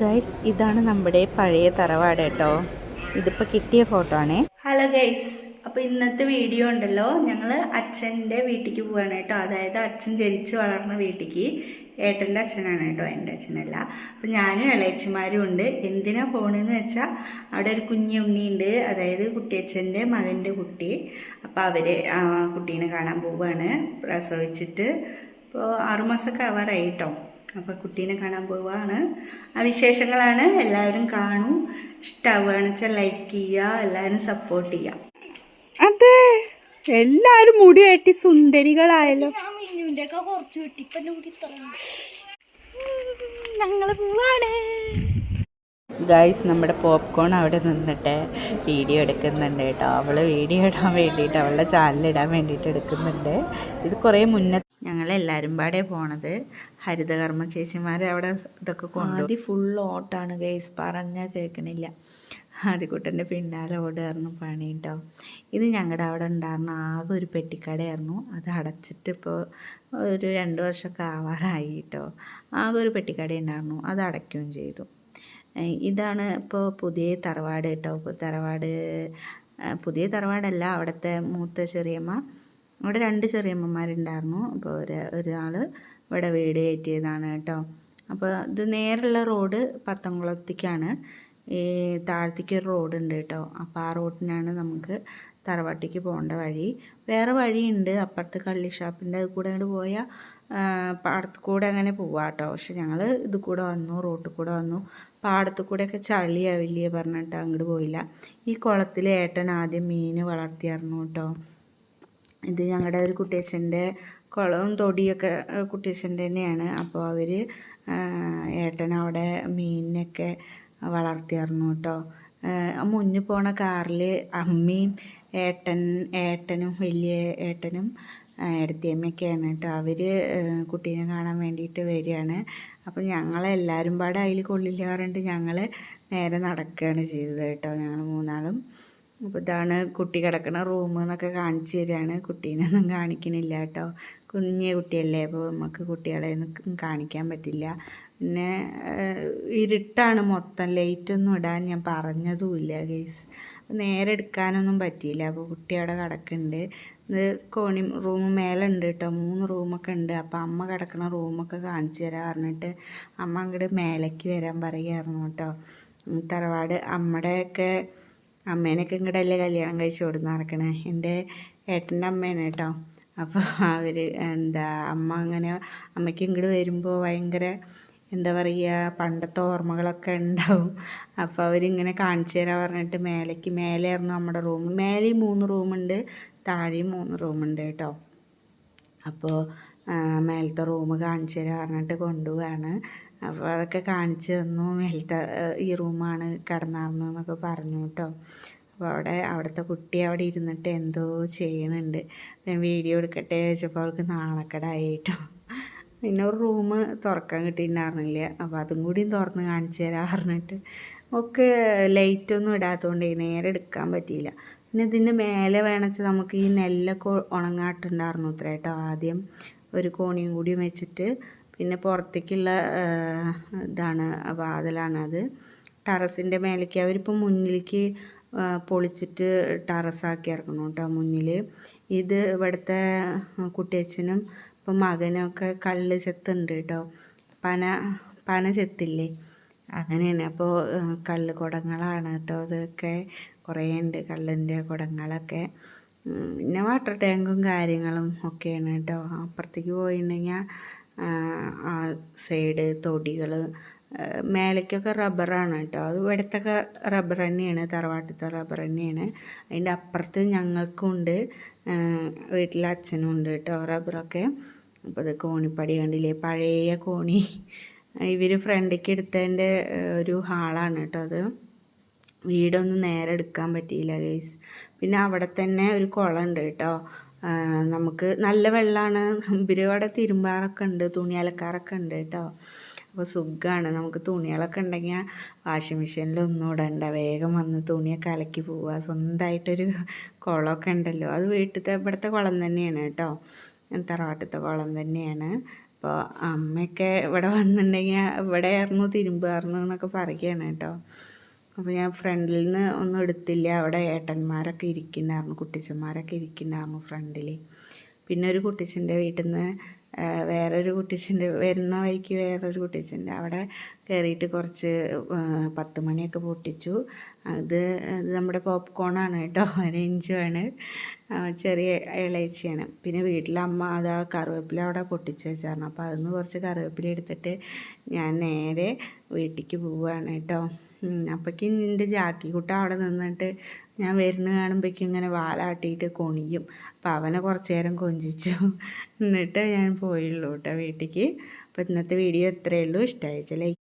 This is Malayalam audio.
ഗൈസ് ഇതാണ് നമ്മുടെ പഴയ തറവാട് കേട്ടോ. ഇതിപ്പോൾ കിട്ടിയ ഫോട്ടോ ആണേ. ഹലോ ഗൈസ് അപ്പോൾ ഇന്നത്തെ വീഡിയോ ഉണ്ടല്ലോ. ഞങ്ങൾ അച്ഛന്റെ വീട്ടിലേക്ക് പോവാണ് കേട്ടോ. അതായത് അച്ഛൻ ജനിച്ച് വളർന്ന വീട്ടിലേക്ക് ഏട്ടന്റെ അച്ഛനാണ് കേട്ടോ എന്റെ അച്ഛനല്ല. അപ്പോൾ ഞാനും ഇളയച്ചന്മാരും ഉണ്ട്. എന്തിനാ പോണെന്ന് വെച്ചാൽ അവിടെ ഒരു കുഞ്ഞുണ്ണിയുണ്ട് അതായത് കുട്ടിയച്ഛന്റെ മകന്റെ കുട്ടി. അപ്പോൾ അവർ കുട്ടീനെ കാണാൻ പോവുകയാണ് പ്രസവിച്ചിട്ട് ഇപ്പോൾ ആറുമാസമൊക്കെ ആവാറായി കേട്ടോ. അപ്പോൾ കുട്ടീനെ കാണാൻ പോവാണ്. ആ വിശേഷങ്ങളാണ്. എല്ലാവരും കാണും. ഇഷ്ടമാവുകയാണെന്ന് വെച്ചാൽ ലൈക്ക് ചെയ്യുക. എല്ലാവരും സപ്പോർട്ട് ചെയ്യുക. അതെ. എല്ലാരും മുടി വെട്ടി സുന്ദരികളായല്ലോ. ഞങ്ങൾ പോവാണ്. ഗൈസ് നമ്മുടെ പോപ്കോൺ അവിടെ നിന്നിട്ട് വീഡിയോ എടുക്കുന്നുണ്ട് കേട്ടോ. അവൾ വീഡിയോ ഇടാൻ വേണ്ടിയിട്ട് അവളുടെ ചാനലിടാൻ ഇടാൻ വേണ്ടിയിട്ട് എടുക്കുന്നുണ്ട്. ഇത് കുറേ മുന്നേ ഞങ്ങളെല്ലാവരും പാടെ പോണത് ഹരിതകർമ്മ ചേച്ചിമാർ അവിടെ ഇതൊക്കെ കൊണ്ടുപോയി ഫുൾ ഓട്ടാണ് ഗൈസ് പറഞ്ഞാൽ കേൾക്കണില്ല ആദ്യക്കുട്ടന്റെ പിന്നാലെ ഓടായിരുന്നു പണി കേട്ടോ ഇത് ഞങ്ങളുടെ അവിടെ ഉണ്ടായിരുന്ന ആകെ ഒരു പെട്ടിക്കടയായിരുന്നു. അത് അടച്ചിട്ട് ഇപ്പോൾ ഒരു രണ്ട് വർഷമൊക്കെ ആവാറായി കേട്ടോ ആകെ ഒരു പെട്ടിക്കട ഉണ്ടായിരുന്നു. അത് അടയ്ക്കുകയും ചെയ്തു. ഇതാണ് ഇപ്പോൾ പുതിയ തറവാട് കേട്ടോ തറവാട് പുതിയ തറവാടല്ല അവിടുത്തെ മൂത്ത ചെറിയമ്മ. അവിടെ രണ്ട് ചെറിയമ്മമാരുണ്ടായിരുന്നു. അപ്പോൾ ഒരു ഒരാൾ ഇവിടെ വീട് കയറ്റിയതാണ് കേട്ടോ. അപ്പോൾ ഇത് നേരുള്ള റോഡ് പത്തംകുളത്തേക്കാണ്. ഈ താഴത്തേക്ക് ഒരു റോഡ് ഉണ്ട് കേട്ടോ. അപ്പോൾ ആ റോഡിനാണ് നമുക്ക് തറവാട്ടിക്ക് പോകേണ്ട വഴി. വേറെ വഴിയുണ്ട്. അപ്പുറത്ത് കള്ളി ഷാപ്പിന്റെ അത് കൂടെ അങ്ങോട്ട് പോയാൽ പാടത്ത് കൂടെ അങ്ങനെ പോവാം കേട്ടോ. പക്ഷെ ഞങ്ങൾ ഇത് കൂടെ വന്നു റോട്ടിൽ കൂടെ വന്നു. പാടത്ത് കൂടെയൊക്കെ ചളിയാവില്ലേ പറഞ്ഞിട്ട് അങ്ങോട്ട് പോയില്ല. ഈ കുളത്തിൽ ഏട്ടൻ ആദ്യം മീൻ വളർത്തിയായിരുന്നു കേട്ടോ. ഇത് ഞങ്ങളുടെ ഒരു കുട്ടിയച്ഛന്റെ കുളവും തൊടിയൊക്കെ കുട്ടിയച്ഛന്റെ തന്നെയാണ്. അപ്പോൾ അവർ ഏട്ടൻ അവിടെ മീനിനൊക്കെ വളർത്തിയായിരുന്നു കേട്ടോ മുന്നിൽ പോണ കാറിൽ അമ്മയും ഏട്ടൻ ഏട്ടനും വലിയ ഏട്ടനും എടുത്തിയമ്മയൊക്കെയാണ് കേട്ടോ അവർ കുട്ടീനെ കാണാൻ വേണ്ടിയിട്ട് വരികയാണ് അപ്പം ഞങ്ങളെല്ലാവരും പാടെ അതിൽ കൊള്ളില്ല പറഞ്ഞിട്ട് ഞങ്ങൾ നേരെ നടക്കുകയാണ് ചെയ്തത് കേട്ടോ ഞങ്ങൾ മൂന്നാളും. അപ്പോൾ ഇതാണ് കുട്ടി കിടക്കുന്ന റൂം എന്നൊക്കെ കാണിച്ചു തരികയാണ് കുട്ടീനൊന്നും കാണിക്കണില്ല കേട്ടോ. കുഞ്ഞു കുട്ടിയല്ലേ അപ്പോൾ നമുക്ക് കുട്ടികളെ ഒന്നും കാണിക്കാൻ പറ്റില്ല. പിന്നെ ഇരുട്ടാണ് മൊത്തം. ലൈറ്റൊന്നും ഇടാൻ ഞാൻ പറഞ്ഞതുമില്ല ഗേസ് നേരെ എടുക്കാനൊന്നും പറ്റിയില്ല. അപ്പോൾ കുട്ടി അവിടെ കിടക്കുന്നുണ്ട്. ഇത് കോണി റൂം മേലെ ഉണ്ട് കേട്ടോ. മൂന്ന് റൂമൊക്കെ ഉണ്ട്. അപ്പോൾ അമ്മ കിടക്കുന്ന റൂമൊക്കെ കാണിച്ചു തരാൻ പറഞ്ഞിട്ട് അമ്മ അങ്ങോട്ട് മേലേക്ക് വരാൻ പറയുമായിരുന്നു കേട്ടോ. തറവാട് അമ്മയുടെയൊക്കെ അമ്മേനൊക്കെ ഇങ്ങോട്ടല്ലേ കല്യാണം കഴിച്ചു കൊടുത്ത് നടക്കണേ? എന്റെ ഏട്ടന്റെ അമ്മയാണ് കേട്ടോ. അപ്പോൾ അവർ എന്താ അമ്മ അങ്ങനെ അമ്മയ്ക്ക് ഇങ്ങോട്ട് വരുമ്പോൾ ഭയങ്കര എന്താ പറയുക പണ്ടത്തെ ഓർമ്മകളൊക്കെ ഉണ്ടാവും. അപ്പോൾ അവരിങ്ങനെ കാണിച്ചു തരാൻ പറഞ്ഞിട്ട് മേലേക്ക് മേലെയായിരുന്നു നമ്മുടെ റൂം. മേലെയും മൂന്ന് റൂമുണ്ട് താഴെയും മൂന്ന് റൂമുണ്ട് കേട്ടോ. അപ്പോൾ മേലത്തെ റൂം കാണിച്ചു തരാൻ പറഞ്ഞിട്ട് കൊണ്ടുപോവാണ്. അപ്പോൾ അതൊക്കെ കാണിച്ചു തന്നു. മേലത്തെ ഈ റൂമാണ് കിടന്നാർന്നു എന്നൊക്കെ പറഞ്ഞു കേട്ടോ. അപ്പോൾ അവിടെ അവിടുത്തെ കുട്ടി അവിടെ ഇരുന്നിട്ട് എന്തോ ചെയ്യണുണ്ട്. ഞാൻ വീഡിയോ എടുക്കട്ടെ ചോദിച്ചപ്പോൾ അവൾക്ക് നാണക്കടായി കേട്ടോ. പിന്നെ ഒരു റൂം തുറക്കാൻ കിട്ടിയിട്ടുണ്ടായിരുന്നില്ല. അപ്പോൾ അതും കൂടിയും തുറന്ന് കാണിച്ചു തരാം പറഞ്ഞിട്ട്. ഒക്കെ ലൈറ്റൊന്നും ഇടാത്തതുകൊണ്ട് നേരെ എടുക്കാൻ പറ്റിയില്ല. പിന്നെ ഇതിന്റെ മേലെ വേണച്ച് നമുക്ക് ഈ നെല്ലൊക്കെ ഉണങ്ങാട്ടുണ്ടായിരുന്നു അത്ര കേട്ടോ ആദ്യം. ഒരു കോണിയും കൂടിയും വെച്ചിട്ട് പിന്നെ പുറത്തേക്കുള്ള ഇതാണ് വാതിലാണ് അത്. ടെറസിന്റെ മേലേക്ക് അവരിപ്പോൾ മുന്നിലേക്ക് പൊളിച്ചിട്ട് ടെറസാക്കി ഇറക്കണം കേട്ടോ മുന്നിൽ ഇത് ഇവിടുത്തെ കുട്ടിയച്ഛനും ഇപ്പം മകനൊക്കെ കള്ള് ചെത്തുണ്ട് കേട്ടോ പന പന ചെത്തില്ലേ? അങ്ങനെയാണ്. അപ്പോൾ കള്ള് കുടങ്ങളാണ് കേട്ടോ അതൊക്കെ കുറേ ഉണ്ട് കള്ളിന്റെ കുടങ്ങളൊക്കെ. പിന്നെ വാട്ടർ ടാങ്കും കാര്യങ്ങളും ഒക്കെയാണ് കേട്ടോ അപ്പുറത്തേക്ക് പോയിട്ടുണ്ടെങ്കിൽ ആ സൈഡ് തൊടികൾ മേലേക്കൊക്കെ റബ്ബറാണ് കേട്ടോ അത് ഇവിടുത്തൊക്കെ റബ്ബർ തന്നെയാണ് തറവാട്ടത്തെ റബ്ബർ തന്നെയാണ്. അതിന്റെ അപ്പുറത്ത് ഞങ്ങൾക്കുണ്ട് വീട്ടിലെ അച്ഛനും ഉണ്ട് കേട്ടോ റബ്ബറൊക്കെ അപ്പോൾ അത് കോണിപ്പടി കണ്ടില്ലേ? പഴയ കോണി. ഇവർ ഫ്രണ്ടിലേക്ക് എടുത്തതിന്റെ ഒരു ഹാളാണ് കേട്ടോ അത്. വീടൊന്നും നേരെ എടുക്കാൻ പറ്റിയില്ല ഗൈസ് പിന്നെ അവിടെ തന്നെ ഒരു കുളം ഉണ്ട് കേട്ടോ നമുക്ക് നല്ല വെള്ളമാണ് ഇവിടെ തിരുമ്പാറൊക്കെ ഉണ്ട് തുണി അലക്കാറൊക്കെ ഉണ്ട് കേട്ടോ. അപ്പോൾ സുഖമാണ് നമുക്ക് തുണികളൊക്കെ ഉണ്ടെങ്കിൽ വാഷിംഗ് മെഷീനിൽ ഒന്നും ഇടണ്ട. വേഗം വന്ന് തുണിയൊക്കെ അലക്കി പോവുക സ്വന്തമായിട്ടൊരു കുളമൊക്കെ ഉണ്ടല്ലോ. അത് വീട്ടിലത്തെ ഇവിടുത്തെ കുളം തന്നെയാണ് കേട്ടോ. തറവാട്ടത്തെ കുളം തന്നെയാണ്. അപ്പോൾ അമ്മയൊക്കെ ഇവിടെ വന്നിട്ടുണ്ടെങ്കിൽ ഇവിടെ ആയിരുന്നു തിരുമ്പായിരുന്നു എന്നൊക്കെ പറയുകയാണ് കേട്ടോ. അപ്പോൾ ഞാൻ ഫ്രണ്ടിൽ നിന്ന് ഒന്നും എടുത്തില്ല. അവിടെ ഏട്ടന്മാരൊക്കെ ഇരിക്കുന്നുണ്ടായിരുന്നു കുട്ടിച്ചന്മാരൊക്കെ ഇരിക്കുന്നുണ്ടായിരുന്നു ഫ്രണ്ടിൽ പിന്നെ ഒരു കുട്ടിച്ചന്റെ വീട്ടിൽ നിന്ന് വേറൊരു കുട്ടിച്ചന്റെ വരുന്ന വഴിക്ക് വേറൊരു കുട്ടിച്ചന്റെ അവിടെ കയറിയിട്ട് കുറച്ച് പത്ത് മണിയൊക്കെ പൊട്ടിച്ചു. അത് അത് നമ്മുടെ പോപ്കോണാണ് കേട്ടോ അരേഞ്ചുമാണ് ചെറിയ ഇളയച്ചിയാണ്. പിന്നെ വീട്ടിലെ അമ്മ ആ കറിവേപ്പില അവിടെ പൊട്ടിച്ച് വെച്ചായിരുന്നു. അപ്പോൾ നിന്ന് കുറച്ച് കറിവേപ്പില എടുത്തിട്ട് ഞാൻ നേരെ വീട്ടിലേക്ക് പോവുകയാണ് കേട്ടോ. അപ്പോഴേക്കും നിന്റെ ജാക്കിക്കുട്ട അവിടെ നിന്നിട്ട് ഞാൻ വരുന്ന കാണുമ്പോഴേക്കും ഇങ്ങനെ വാലാട്ടിയിട്ട് കൊണിയും. അപ്പം അവനെ കുറച്ച് നേരം കൊഞ്ചിച്ചു. എന്നിട്ട് ഞാൻ പോയുള്ളൂ കേട്ടോ വീട്ടിലേക്ക് അപ്പോൾ ഇന്നത്തെ വീഡിയോ ഇത്രയേ ഉള്ളൂ ഇഷ്ടമായിച്ച ലൈക്ക്